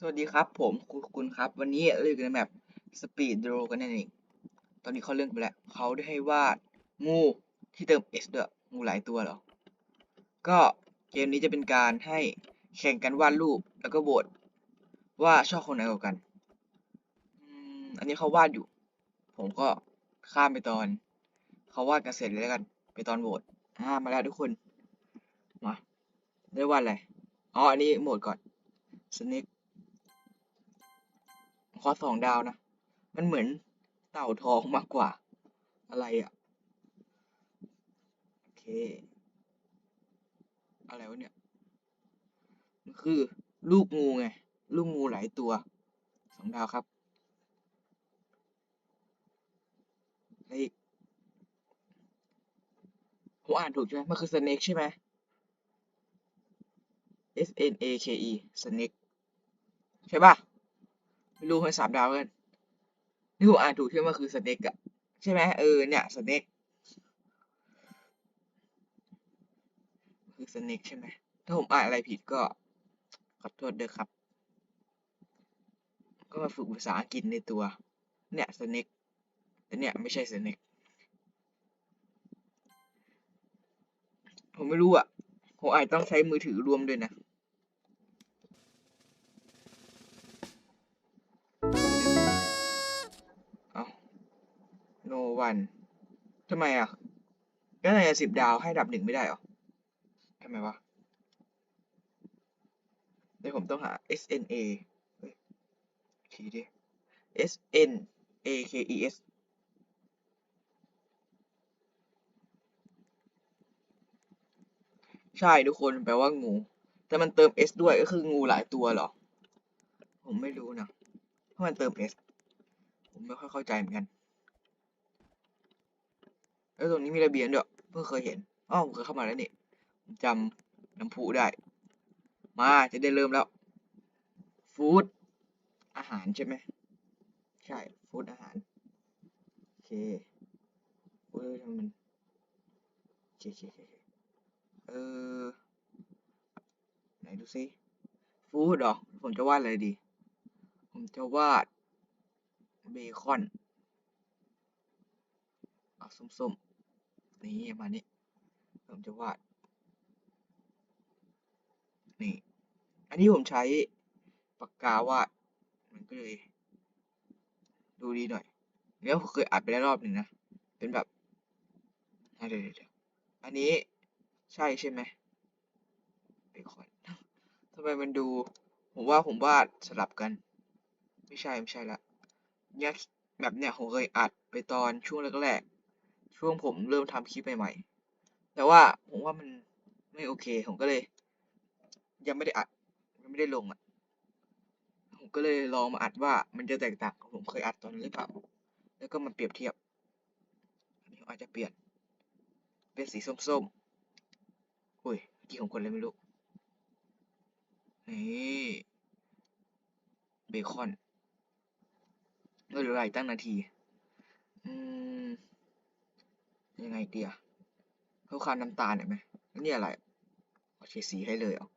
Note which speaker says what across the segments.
Speaker 1: สวัสดีครับผมคุณคุณครับ วันนี้เราอยู่ในแมปสปีดโดรกันนั่นเองตอนนี้เขาเรื่องไปแล้วเขาได้ให้วาดงูที่เติม S ด้วยงูหลายตัวเหรอ ก็เกมนี้จะเป็นการให้แข่งกันวาดรูปแล้วก็โหวตว่าชอบคนไหนกว่ากันอันนี้เขาวาดอยู่ ผมก็ข้ามไปตอนเขาวาดกันเสร็จเลยแล้วกัน ไปตอนโหวตอ่ามาแล้วทุกคนมาได้วาดอะไรอ๋ออันนี้โหมดก่อนสเน็ก ขอสองดาวนะ มันเหมือนเต่าทองมากกว่า อะไรอะ่ะโอเค อะไรวะเนี่ย มันคือลูกงูไง ลูกงูหลายตัวสองดาวครับอะไรอีกผมอ่านถูกใช่ไหมมันคือ snake ใช่ไหม S N A K E snake ใช่ป่ะ ไม่รู้ให้สามดาวกันนี่ผมอ่านถูกที่ว่าคือสเน็กอะใช่ไหมเออเนี่ยสเน็กคือสเน็กใช่ไหมถ้าผมอ่านอะไรผิดก็ขอโทษเด้อครับ ก็มาฝึกภาษาอังกฤษในตัว เนี่ยสเน็กแต่เนี่ยไม่ใช่สเน็กผมไม่รู้อะผมอาจต้องใช้มือถือรวมด้วยนะ no one ทำไมอะก็ในสิบดาวให้ดับหนึ่งไม่ได้หรอทำไมวะเดี๋ยวผมต้องหา S N A ทีดิ S N A K E S ใช่ทุกคนแปลว่างู แต่มันเติม S ด้วยก็คืองูหลายตัวเหรอ ผมไม่รู้นะเพราะมันเติม S ผมไม่ค่อยเข้าใจเหมือนกัน แล้วตรงนี้มีระเบียงด้วยเพิ่งเคยเห็นอ๋อผมเคยเข้ามาแล้วนี่ผมจำน้ำพุได้ มาจะได้เริ่มแล้วฟู้ดอาหารใช่ไหมใช่ฟู้ดอาหารโอเคเอ้ยทำมันโอเคโอเคโอเออไหนดูซิฟู้ดหรอผมจะวาดอะไรดี ผมจะวาดเบคอนเอาส้มๆ นี่มานี่ผมจะวาดนี่ อันนี้ผมใช้ปากกาวาดมันก็เลย ดูดีหน่อยแล้วผมเคยอัดไปแล้วรอบหนึ่งนะ เป็นแบบเดี๋ยวเดี๋ยวอันนี้ใช่ใช่ไหมเบคอนทำไมมันดู ผมว่าผมวาดสลับกัน ไม่ใช่ ไม่ใช่ละเนี่ยแบบเนี้ยผมเคยอัดไปตอนช่วงแรกๆ ช่วงผมเริ่มทำคลิปใหม่ๆ แต่ว่าผมว่ามันไม่โอเค ผมก็เลย ยังไม่ได้อัด ยังไม่ได้ลงอะ ผมก็เลยลองมาอัดว่ามันจะแตกต่างกับผมเคยอัดตอนนั้นหรือเปล่า แล้วก็มาเปรียบเทียบอันนี้อาจจะเปลี่ยน เป็นสีส้มๆ อุ้ยกี่ของคนเลยไม่รู้ นี่เบคอนเราเหลืออีกตั้งนาที อืม ยังไงเดียเขาคาน้ำตาลเห็นไหมนี่อะไรโอเคสีให้เลยเหรอ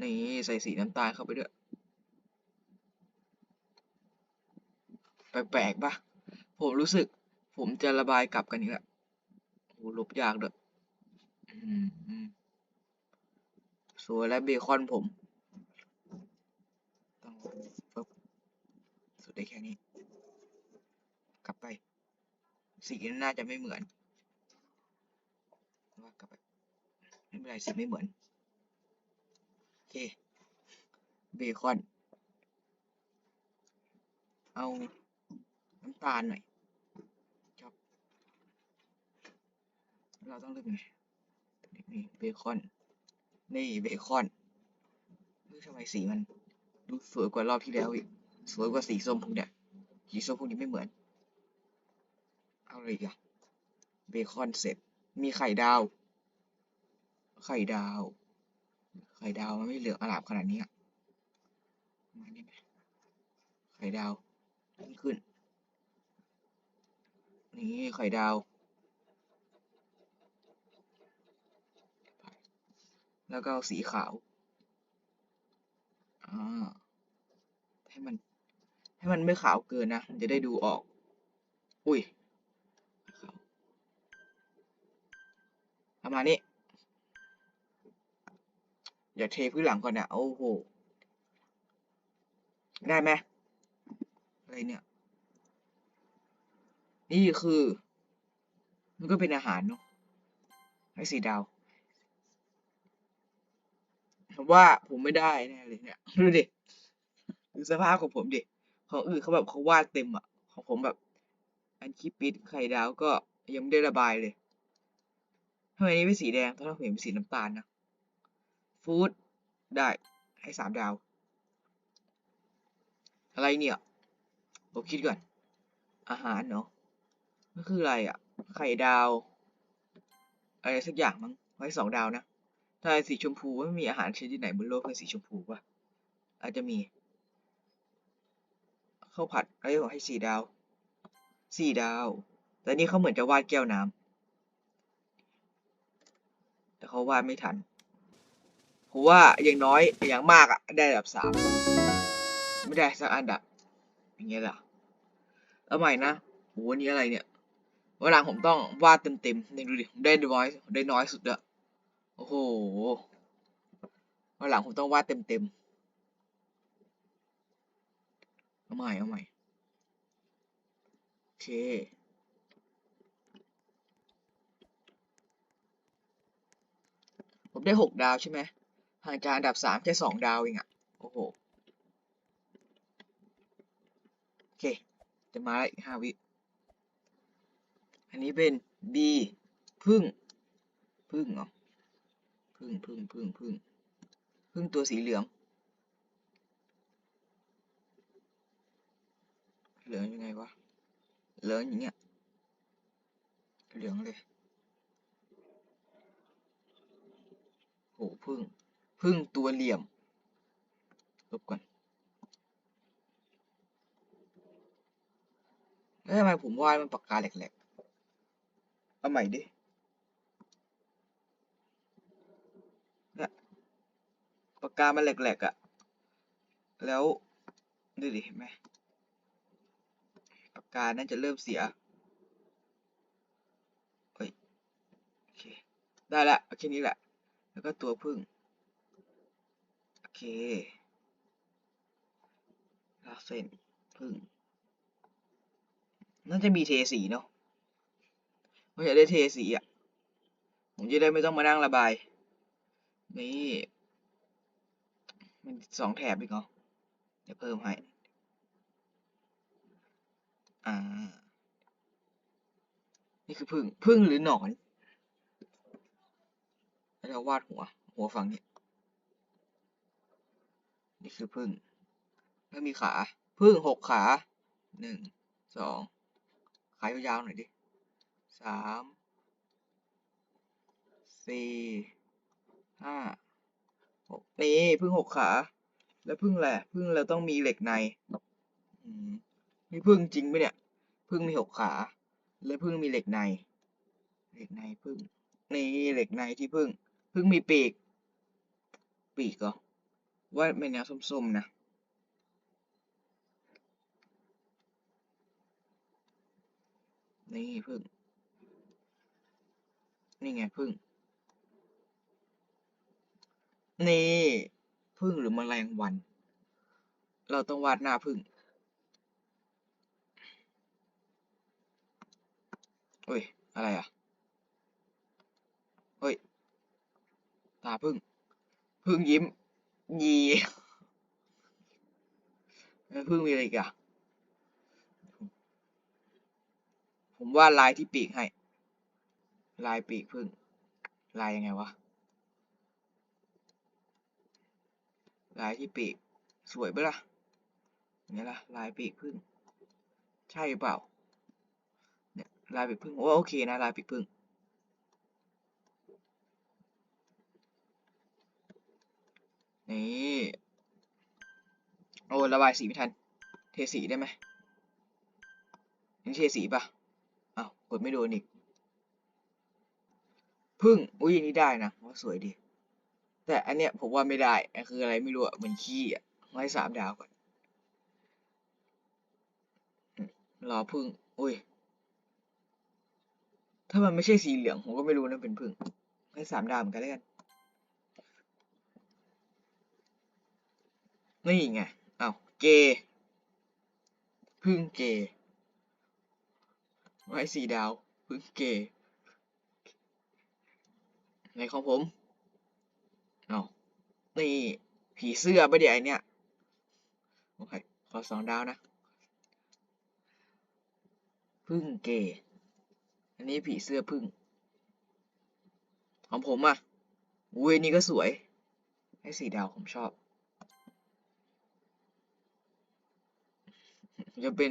Speaker 1: นี่ใส่สีน้ำตาลเข้าไปด้วยแปลกๆปะผมรู้สึก ผมจะระบายกลับกันอีกแล้วโอ้ลบยากด้วยอืมอืมสวยและเบคอนผม ต้องสุดได้แค่นี้ กลับไป สีน่าจะไม่เหมือนว่ากลับไปไม่เป็นไรสีไม่เหมือนโอเคเบคอน เอาน้ำตาลหน่อยชอบเราต้องเลือกไงนี่เบคอน นี่เบคอนเฮ้ยทำไมสีมันดูสวยกว่ารอบที่แล้วอีกสวยกว่าสีส้มพวกเนี้ยสีส้มพวกนี้ไม่เหมือน อะไรอีกอะเบคอนเสร็จ มีไข่ดาว ไข่ดาว ไข่ดาวมันไม่เหลืองอลามขนาดนี้อะมานี่ไหมไข่ดาวขึ้น นี่ไข่ดาว แล้วก็สีขาวอ่าให้มัน ให้มันไม่ขาวเกินนะมันจะได้ดูออก อุ้ย ประมาณนี้อย่าเทพื้นหลังก่อนนะโอ้โห ได้ไหมอะไรเนี่ย นี่คือ มันก็เป็นอาหารเนาะให้สีดาวผมว่าผมไม่ได้แน่เลยเนี่ย ดูดิ ดูสภาพของผมดิ ของอื่นเขาแบบเขาวาดเต็มอะ ของผมแบบ อันคิปิดไข่ดาวก็ยังไม่ได้ระบายเลย ทำไมนี้เป็นสีแดงตอนแรกผมเห็นเป็นสีน้ำตาลนะฟู้ดได้ให้สามดาว อะไรเนี่ยผมคิดก่อน อาหารเนาะมันคืออะไรอะไข่ดาว อะไรสักอย่างมั้งไว้สองดาวนะถ้าสีชมพูไม่มีอาหารชนิดไหนบนโลกเป็นสีชมพูปะอาจจะมีข้าวผัดอะไรผมให้สี่ดาวสี่ดาว แต่นี่เขาเหมือนจะวาดแก้วน้ำ แต่เขาวาดไม่ทันผมว่าอย่างน้อยอย่างมากอะได้อันดับสามไม่ได้สักอันดับอย่างเงี้ยล่ะแล้วใหม่นะโหอันนี้อะไรเนี่ยวันหลังผมต้องวาดเต็มๆนี่ดูดิผมได้น้อยได้น้อยสุดอะโอ้โหวันหลังผมต้องวาดเต็มๆเอาใหม่เอาใหม่โอเค ผม ได้หกดาวใช่ไหมห่างจากอันดับสามแค่สองดาวเองอะโอ้โห โอเค จะมาอีกห้าวิ อันนี้เป็น B พึ่ง พึ่งเหรอ พึ่งพึ่งพึ่งพึ่งพึ่งตัวสีเหลือง เหลืองยังไงวะ เหลืองอย่างเงี้ย เหลืองเลย โหพึ่งพึ่งตัวเหลี่ยมลบก่อนแล้วทำไมผมวาดมันปากกาแหลกๆ เอาใหม่ดิเนี่ยปากกามันแหลกๆอะ่ะ แล้วดูดิเห็นไหมปากกาน่าจะเริ่มเสียเฮ้ยโอเค ได้ละโอเคนี้แหละ แล้วก็ตัวพึ่ง โอเคลากเส้นพึ่ง น่าจะมีเทสีเนาะผมอยากได้เทสีอะ ผมจะได้ไม่ต้องมานั่งระบาย นี่ มันสองแถบอีกเหรอเดี๋ยวเพิ่มให้ อ่า นี่คือพึ่งพึ่งหรือหนอน แล้วเราวาดหัว หัวฝั่งนี้ นี่คือพึ่ง แล้วมีขา พึ่งหกขาหนึ่งสองขายาวๆหน่อยดิสามสี่ห้าหกนี่พึ่งหกขา แล้วพึ่งแหละพึ่งเราต้องมีเหล็กในนี่พึ่งจริงไหมเนี่ยพึ่งมีหกขา แล้วพึ่งมีเหล็กใน เหล็กในพึ่งนี่เหล็กในที่พึ่ง พึ่งมีปีก ปีกเหรอว่าเป็นแนวส้มๆนะนี่พึ่ง นี่ไงพึ่ง นี่พึ่งหรือแมลงวัน เราต้องวาดหน้าพึ่งเฮ้ย อะไรอะ เฮ้ย ตาพึ่ง พึ่งยิ้ม ยีพึ่งมีอะไรอีกอะผมว่าลายที่ปีกให้ ลายปีกพึ่ง ลายยังไงวะ ลายที่ปีก สวยปะล่ะอย่างเงี้ยล่ะ ลายปีกพึ่ง ใช่เปล่า เนี่ย ลายปีกพึ่งโอ้โอเคนะ ลายปีกพึ่ง นี่โอ้ระบายสีไม่ทัน เทสีได้ไหมนี่เทสีปะอ้าวกดไม่โดนอีกพึ่งอุ้ยนี่ได้นะว่าสวยดี แต่อันเนี้ยผมว่าไม่ได้อันคืออะไรไม่รู้อะเหมือนขี้อะไว้สามดาวก่อนรอพึ่งอุ้ย ถ้ามันไม่ใช่สีเหลืองผมก็ไม่รู้นะเป็นพึ่งให้สามดาวเหมือนกันแล้วกัน นี่ไงเอ้าเกพึ่งเกไว้สี่ดาวพึ่งเกในของผมเอานี่ผีเสื้อปะเดี๋ยวไอเนี้ยโอเคขอสองดาวนะพึ่งเกอันนี้ผีเสื้อพึ่ง ของผมอะอุ้ยนี่ก็สวย ให้สี่ดาวผมชอบ จะเป็น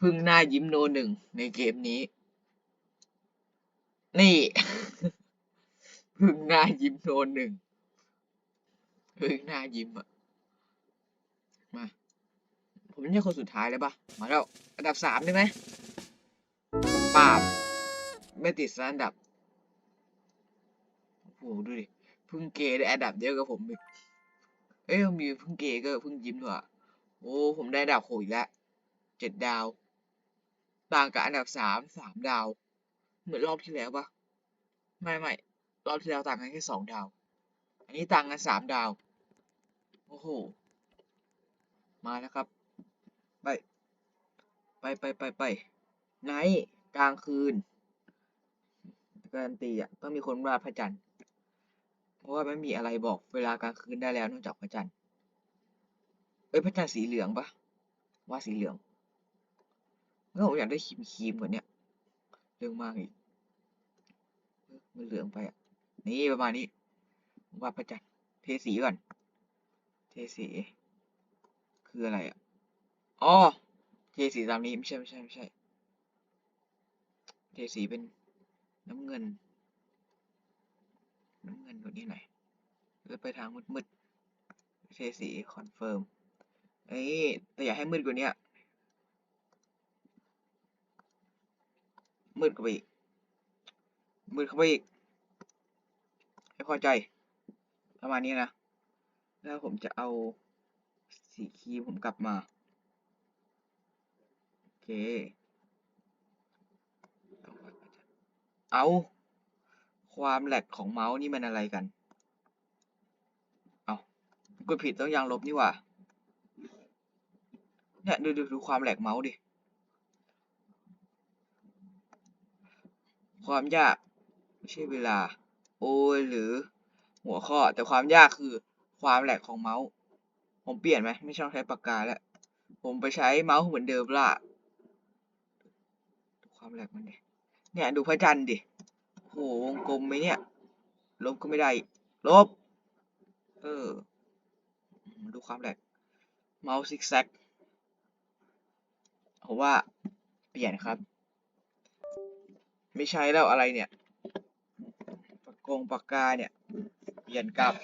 Speaker 1: พึ่งหน้ายิ้มโนหนึ่งในเกมนี้ นี่ พึ่งหน้ายิ้มโนหนึ่งพึ่งหน้ายิ้มอะมา ผมไม่ใช่คนสุดท้ายเลยปะมาแล้ว อันดับสามได้ไหมปาบไม่ติดสอันดับโอ้โหดูดิพึ่งเกย์ได้อันดับเดียวกับผมอีกเอ้ยมีพึ่งเกย์ก็พึ่งยิ้มด้วย โอ้ ผมได้ดับโหอีกแล้วเจ็ดดาว ต่างกับอันดับสามสามดาว เหมือนรอบที่แล้วปะไม่ไม่รอบที่แล้วต่างกันแค่สองดาว อันนี้ต่างกันสามดาว โอ้โห มาแล้วครับ ไป ไปไปไปไปไนท์กลางคืนการันตีอะต้องมีคนวาดพระจันทร์ เพราะว่าไม่มีอะไรบอกเวลากลางคืนได้แล้วนอกจากพระจันทร์ เอ้ยพระจันทร์สีเหลืองปะว่าสีเหลืองแล้วผมอยากได้ครีมครีมกว่านี้เรื่องมากอีกเมันเหลืองไปอะ นี่ประมาณนี้ผมวาดพระจันทร์เทสีก่อน เทสีคืออะไรอะอ๋อเทสีตามนี้ไม่ใช่ไม่ใช่ไม่ใช่ เทสีเป็นน้ำเงิน น้ำเงินกว่านี้หน่อยแล้วไปทางมืดๆเทสีคอนเฟิร์ม เอ้ยแต่อยากให้มืดกว่านี้มืดเข้าไปอีก มืดเข้าไปอีก ให้พอใจ ประมาณนี้นะ แล้วผมจะเอาสีครีมผมกลับมา โอเค เอาความแหลกของเมาส์นี่มันอะไรกัน เอากดผิดต้องยางลบนี่ว่า เนี่ยดูดูดูความแหลกเมาส์ดิ ความยากไม่ใช่เวลา โอ้ยหรือหัวข้อ แต่ความยากคือความแหลกของเมาส์ ผมเปลี่ยนไหมไม่ต้องใช้ปากกาแล้ว ผมไปใช้เมาส์เหมือนเดิมละดูความแหลกมันดิเนี่ยดูพระจันทร์ดิโหวงกลมไหมเนี่ย ลบก็ไม่ได้ ลบ เออ ดูความแหลกเมาส์ซิกแซก ผมว่าเปลี่ยนครับ ไม่ใช้แล้วอะไรเนี่ยปากกงปากกาเนี่ย เปลี่ยนกลับ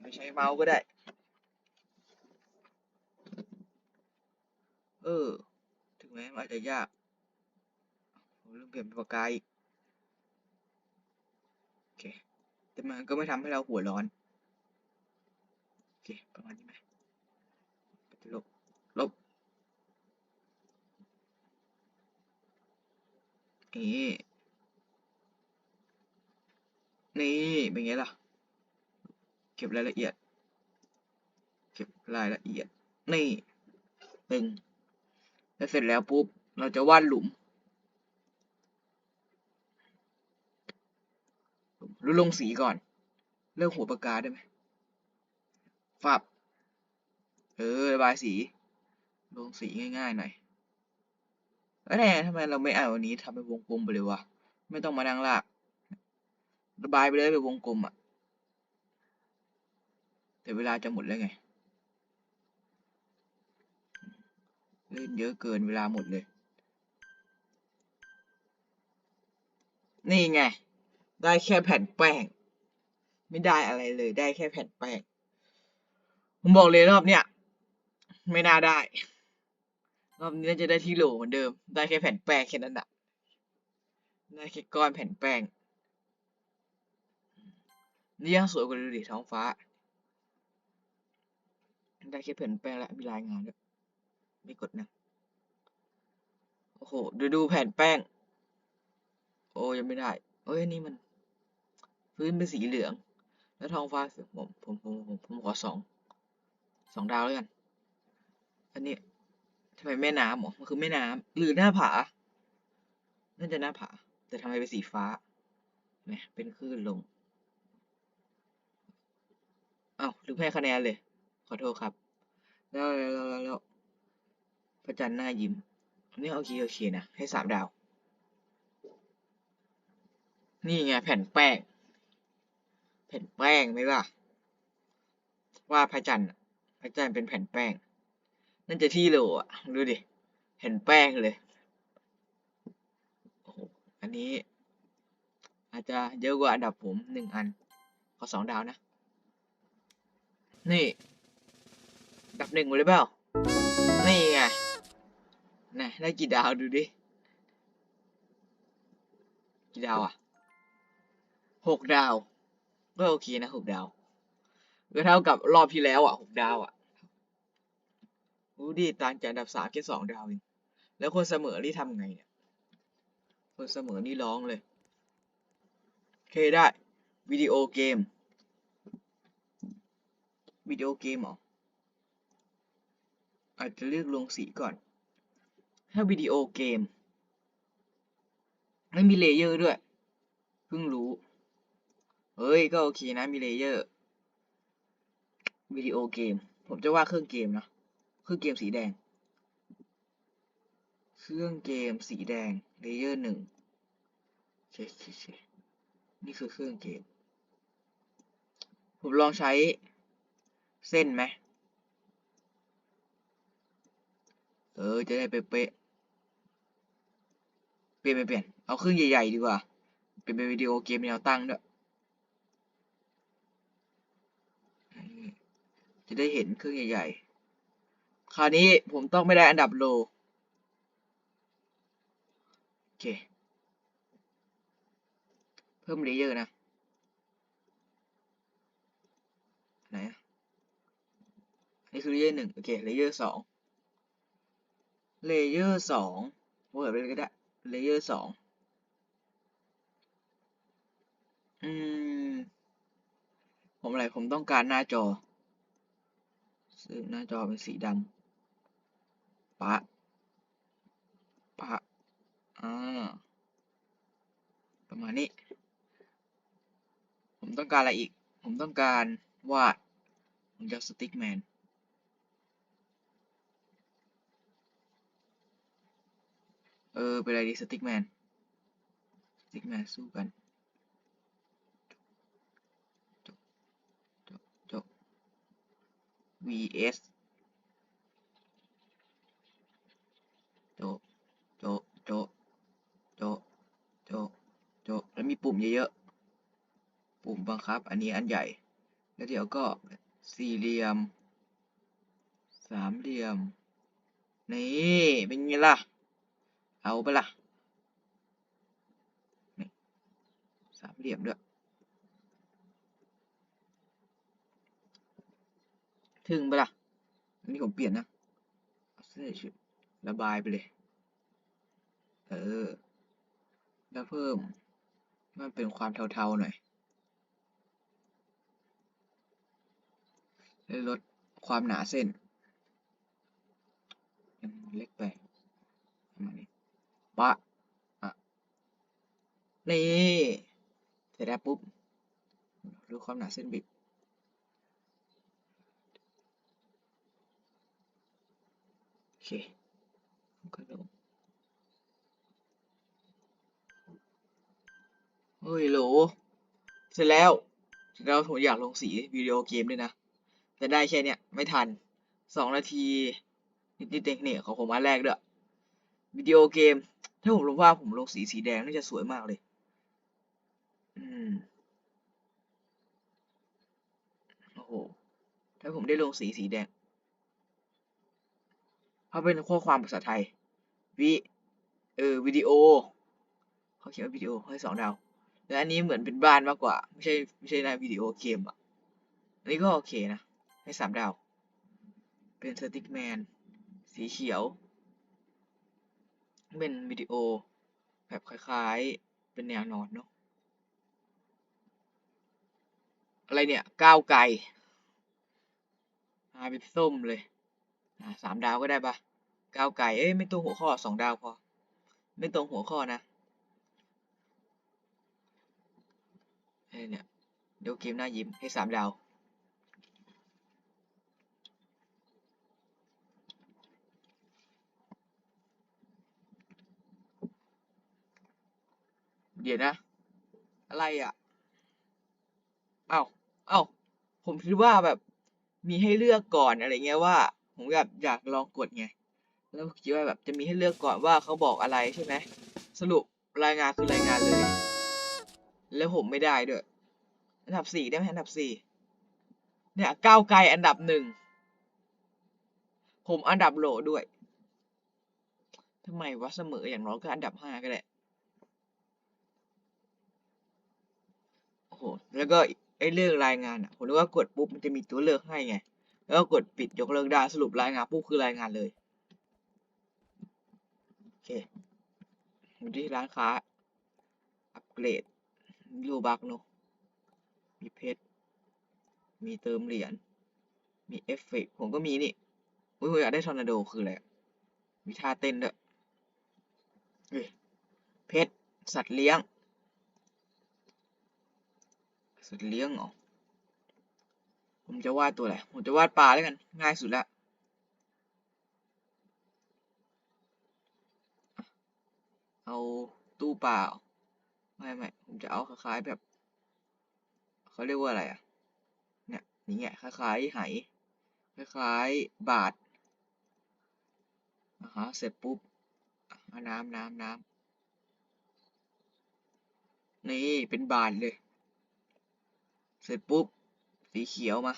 Speaker 1: ไม่ใช้เมาส์ก็ได้ เออ ถึงแม้มันอาจจะยากผมเริ่มเปลี่ยนเป็นปากกาอีกโอเคแต่มันก็ไม่ทำให้เราหัวร้อน โอเค ประมาณนี้ไหมลบ ลบ นี่นี่ เป็นไงล่ะ เก็บรายละเอียด เก็บรายละเอียด นี่ตึงแล้วเสร็จแล้วปุ๊บ เราจะวาดหลุม หรือลงสีก่อน เลือกหัวปากกาได้ไหมฝับ เออ ระบายสี ลงสีง่ายๆหน่อย แล้วแน่ทำไมเราไม่เอาอันนี้ทำเป็นวงกลมไปเลยวะ ไม่ต้องมานั่งลาก ระบายไปเลยเป็นวงกลมอะแต่เวลาจะหมดแล้วไง เล่นเยอะเกินเวลาหมดเลย นี่ไง ได้แค่แผ่นแป้ง ไม่ได้อะไรเลย ได้แค่แผ่นแป้ง ผมบอกเลยรอบเนี้ยไม่น่าได้ รอบนี้น่าจะได้ที่โหลเหมือนเดิม ได้แค่แผ่นแป้งแค่นั้นอะได้แค่ก้อนแผ่นแป้ง นี่ยังสวยกว่าดูดิท้องฟ้า ได้แค่แผ่นแป้งและมีรายงานด้วย ไม่กดนะ โอ้โห ดูดูแผ่นแป้ง โอ้ยังไม่ได้ เอ้ยนี่มัน พื้นเป็นสีเหลือง แล้วท้องฟ้าสีผมผมผมผมผมขอสอง สองดาวแล้วกัน อันนี้ำไมแม่น้ำหรอมันคือแม่น้ำหรือหน้าผา น่าจะหน้าผา แต่ทำไมเป็นสีฟ้าแหมเป็นคลื่นลง เอ้าลืมให้คะแนนเลย ขอโทษครับ แล้วแล้วแล้วแล้วพระจันทร์หน้ายิ้มอันนี้โอเคโอเคนะ ให้สามดาว นี่ไงแผ่นแป้ง แผ่นแป้งไหมล่ะ ว่าพระจันทร์พระจันทร์เป็นแผ่นแป้ง นั่นจะที่โลอะ ดูดิแผ่นแป้งเลย โอ้โห อันนี้ อาจจะเยอะกว่าอันดับผมหนึ่งอัน ขอสองดาวนะ นี่อันดับหนึ่งหมดเลยเปล่า นี่ไงนะได้กี่ดาวดูดิ กี่ดาวอะหกดาว ก็โอเคนะหกดาว ก็เท่ากับรอบที่แล้วอะหกดาวอะ ดูดิต่างจากอันดับสามแค่สองดาวเองแล้วคนเสมอนี่ทำไงเนี่ย คนเสมอนี่ร้องเลยโอเคได้ วิดีโอเกม วิดีโอเกมเหรอ อาจจะเลือกลงสีก่อน ถ้าวิดีโอเกม ไม่มีเลเยอร์ด้วย เพิ่งรู้ เฮ้ย ก็โอเคนะ มีเลเยอร์ วิดีโอเกม ผมจะว่าเครื่องเกมนะ เครื่องเกมสีแดง เครื่องเกมสีแดงเลเยอร์หนึ่งเชเชเชนี่คือเครื่องเกม ผมลองใช้เส้นไหม เออ จะได้เป๊ะๆเปลี่ยนเปลี่ยนเปลี่ยน เอาเครื่องใหญ่ ๆ ดีกว่าเป็นเป็นวิดีโอเกมแนวตั้งด้วย จะได้เห็นเครื่องใหญ่ ๆ คราวนี้ผมต้องไม่ได้อันดับโลโอเค เพิ่มเลเยอร์นะ ไหนอะนี่คือเลเยอร์หนึ่งโอเค เลเยอร์สองเลเยอร์สองเปิดไปเลยก็ได้ เลเยอร์สองอืม ผมอะไร ผมต้องการหน้าจอซึ่งหน้าจอเป็นสีดำ ปะ ปะ อ่า ประมาณนี้ ผมต้องการอะไรอีก ผมต้องการวาด ผมจะสติ๊กแมนเออ เป็นอะไรดีสติ๊กแมน สติ๊กแมนสู้กันจบจบจบ vs โจะโจะโจะโจะโจะโจะแล้วมี ปุ่มเยอะๆ ปุ่มบังคับ อันนี้อันใหญ่ แล้วเดี๋ยวก็สี่เหลี่ยม สามเหลี่ยม นี่เป็นไงล่ะ เอาไปล่ะสามเหลี่ยมด้วย ถึงไปล่ะ อันนี้ผมเปลี่ยนนะเสื้อชุดระบายไปเลย เออ แล้วเพิ่ม มันเป็นความเทาๆหน่อยแล้วลดความหนาเส้นยังเล็กไปประมาณนี้ปะอะนี่เสร็จแล้วปุ๊บดูความหนาเส้นบิดโอเคก็ลง เฮ้ยโหล เสร็จแล้วแล้วผมอยากลงสีวิดีโอเกมด้วยนะ แต่ได้แค่เนี้ยไม่ทันสองนาทีนิดๆเองเนี่ยของผมอันแรกด้วยวิดีโอเกม ถ้าผมลงว่าผมลงสีสีแดงน่าจะสวยมากเลย อืมโอ้โหถ้าผมได้ลงสีสีแดงเขาเป็นข้อความภาษาไทยวิเออวิดีโอเขาเขียนว่าวิดีโอให้สองดาว แล้วอันนี้เหมือนเป็นบ้านมากกว่า ไม่ใช่ไม่ใช่ในวิดีโอเกมอะ อันนี้ก็โอเคนะ ให้สามดาว เป็นสติ๊กแมน สีเขียว เป็นวิดีโอ แบบคล้ายๆ เป็นแนวนอนเนาะ อะไรเนี่ย ก้าวไก่มาเป็นส้มเลยสามดาวก็ได้ปะก้าวไก่ เอ้ย ไม่ตรงหัวข้อสองดาวพอ ไม่ตรงหัวข้อนะ เนี่ยดี๋ยวเกมหน้ายิ้มให้สามดาว เดี๋ยวนะ อะไรอะ เอ้า เอ้า ผมคิดว่าแบบมีให้เลือกก่อนอะไรเงี้ยว่า ผมอยากอยากลองกดไง แล้วคิดว่าแบบจะมีให้เลือกก่อนว่าเขาบอกอะไรใช่ไหม สรุปรายงานคือรายงานเลย แล้วผมไม่ได้ด้วย อันดับสี่ได้ไหมอันดับสี่เนี่ยก้าวไกลอันดับหนึ่ง ผมอันดับโหลด้วยทำไมวะเสมออย่างน้อยก็อันดับห้าก็ได้โอ้โหแล้วก็ไอ้เรื่องรายงานอะผมนึกว่ากดปุ๊บมันจะมีตัวเลือกให้ไง แล้วก็กดปิดยกเลิกได้สรุปรายงานปุ๊บคือรายงานเลยโอเคอยู่ที่ร้านค้า อัปเกรด มีโลบักเนอะมีเพชร มีเติมเหรียญ มีเอฟเฟกผมก็มีนี่อุ้ยอยากได้ทอร์นาโดคืออะไร มีท่าเต้นด้วยเฮ้ยเพชร สัตว์เลี้ยง สัตว์เลี้ยงเหรอ ผมจะวาดตัวอะไร ผมจะวาดปลาแล้วกัน ง่ายสุดละเอาตู้ปลาเไม่ไม่ผมจะเอาคล้ายๆแบบเขาเรียกว่าอะไรอะเนี่ยอย่างเงี้ยคล้ายๆไหคล้ายๆบาทอ่าฮะเสร็จปุ๊บน้ำน้ำน้ำนี่เป็นบาทเลย เสร็จปุ๊บ สีเขียวมา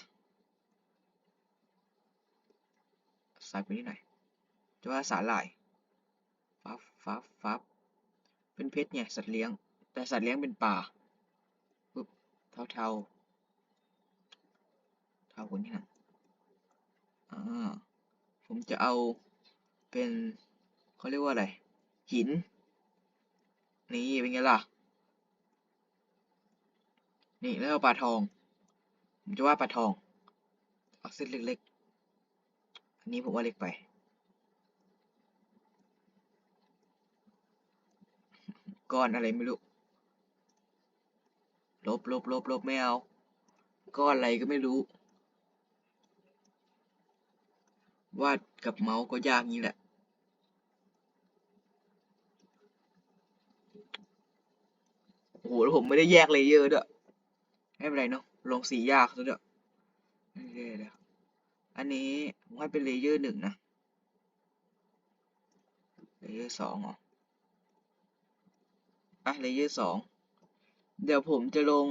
Speaker 1: ใส่ไปนิดหน่อยจะว่าสาหร่าย ฟับฟับฟับเป็นเพชรไงสัตว์เลี้ยง แต่สัตว์เลี้ยงเป็นป่าปุ๊บเทาเทาเทาคนนี้นะอ่าผมจะเอาเป็นเขาเรียกว่าอะไร หิน นี่เป็นไงล่ะ นี่แล้วเอาปลาทอง ผมจะว่าปลาทอง เอาเส้นเล็กๆ อันนี้ผมว่าเล็กไปก้อนอะไรไม่รู้ ลบลบลบลบไม่เอา ก้อนอะไรก็ไม่รู้ วาดกับเมาส์ก็ยากงี้แหละ โอ้โหแล้วผมไม่ได้แยกเลเยอร์ด้วย ไม่เป็นไรเนาะ ลงสียากซะด้วยโอเคเดี๋ยวอันนี้ผมให้เป็นเลเยอร์หนึ่งนะ เลเยอร์สองเหรออะเลเยอร์สอง เดี๋ยวผมจะลง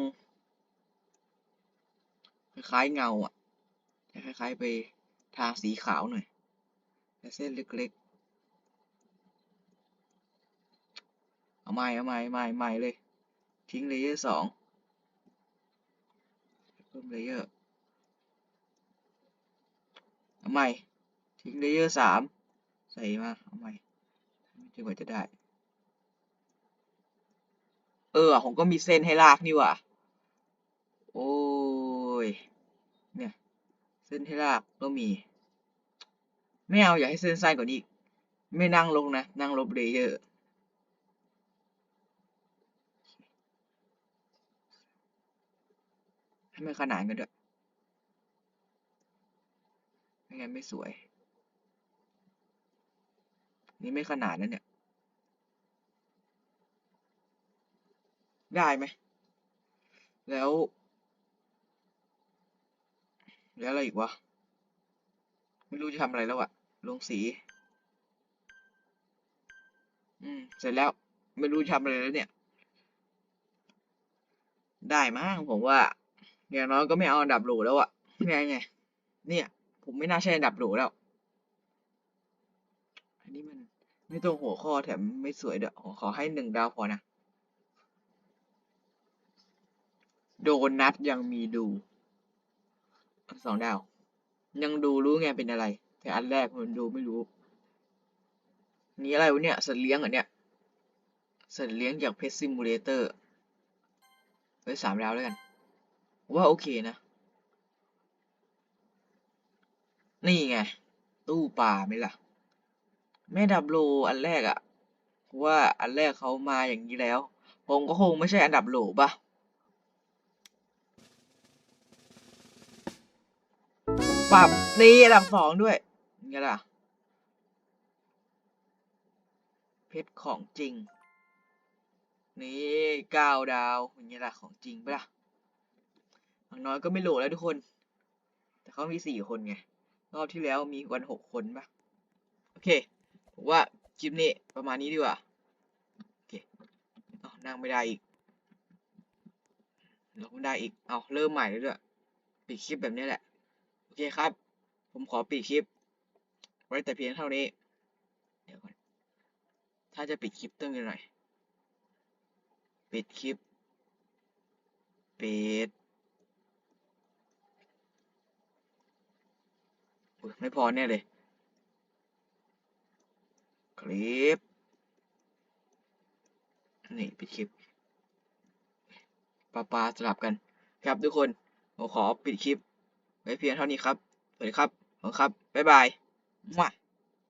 Speaker 1: คล้ายๆเงาอะ คล้ายๆไปทางสีขาวหน่อยแต่เส้นเล็กๆ เอาใหม่เอาใหม่ใหม่ใหม่เลย ทิ้งเลเยอร์สองเพิ่มเลเยอร์เอาใหม่ ทิ้งเลเยอร์สามใส่มาเอาใหม่จนกว่าจะได้ ออผมก็มีเส้นให้ลากนี่ว่าโอ้ยเนี่ยเส้นให้ลากก็มี ไม่เอาอยากให้เส้นสั้นกว่านี้ไม่นั่งลงนะ นั่งลบเลเยอร์ให้มันขนานกันด้วยไม่งั้นไม่สวย นี่ไม่ขนาดนั้นเนี่ย ได้ไหม แล้ว แล้วอะไรอีกวะ ไม่รู้จะทำอะไรแล้วอะลงสี อืม เสร็จแล้ว ไม่รู้จะทำอะไรแล้วเนี่ย ได้มั้งผมว่า อย่างน้อยก็ไม่เอาอันดับโหลแล้วอะไงไง เนี่ย ผมไม่น่าใช่อันดับโหลแล้ว อันนี้มันไม่ตรงหัวข้อแถมไม่สวยเด้อขอให้หนึ่งดาวพอนะ โดนัทยังมีดูสองดาว ยังดูรู้ไงเป็นอะไร แต่อันแรกมันดูไม่รู้ นี่อะไรวะเนี่ยสัตว์เลี้ยงเหรอเนี่ยสัตว์เลี้ยงจากเพ t ซิมูเลเตอร์ไว้สามดาวแล้วกัน ว่าโอเคนะ นี่ไง ตู้ปลาไหมล่ะ แม่ดับโลอันแรกอะ่ะเพราะว่าอันแรกเขามาอย่างนี้แล้ว ผมก็คงไม่ใช่อันดับโหลปะ ปรับนี่อันดับสองด้วยไงล่ะเพชรของจริง นี่เก้าดาวอย่างเงี้ยล่ะของจริงปะล่ะอย่างน้อยก็ไม่โหลแล้วทุกคน แต่เขามีสี่คนไง รอบที่แล้วมีวันหกคนปะโอเค ผมว่าคลิปนี้ประมาณนี้ดีกว่า โอเคเอานั่งไม่ได้อีกเราไม่ได้อีก เอาเริ่มใหม่เลยด้วยปิดคลิปแบบนี้แหละ เคครับ ผมขอปิดคลิป ไว้แต่เพียงเท่านี้ เดี๋ยวก่อน ถ้าจะปิดคลิปต้องยังไงปิดคลิป ปิดไม่พอแน่เลย คลิป นี่ปิดคลิปปลาปลาสลับกัน ครับทุกคน ผมขอปิดคลิป ไว้เพียงเท่านี้ครับ สวัสดีครับขอบคุณครับ บ๊ายบายมั่ว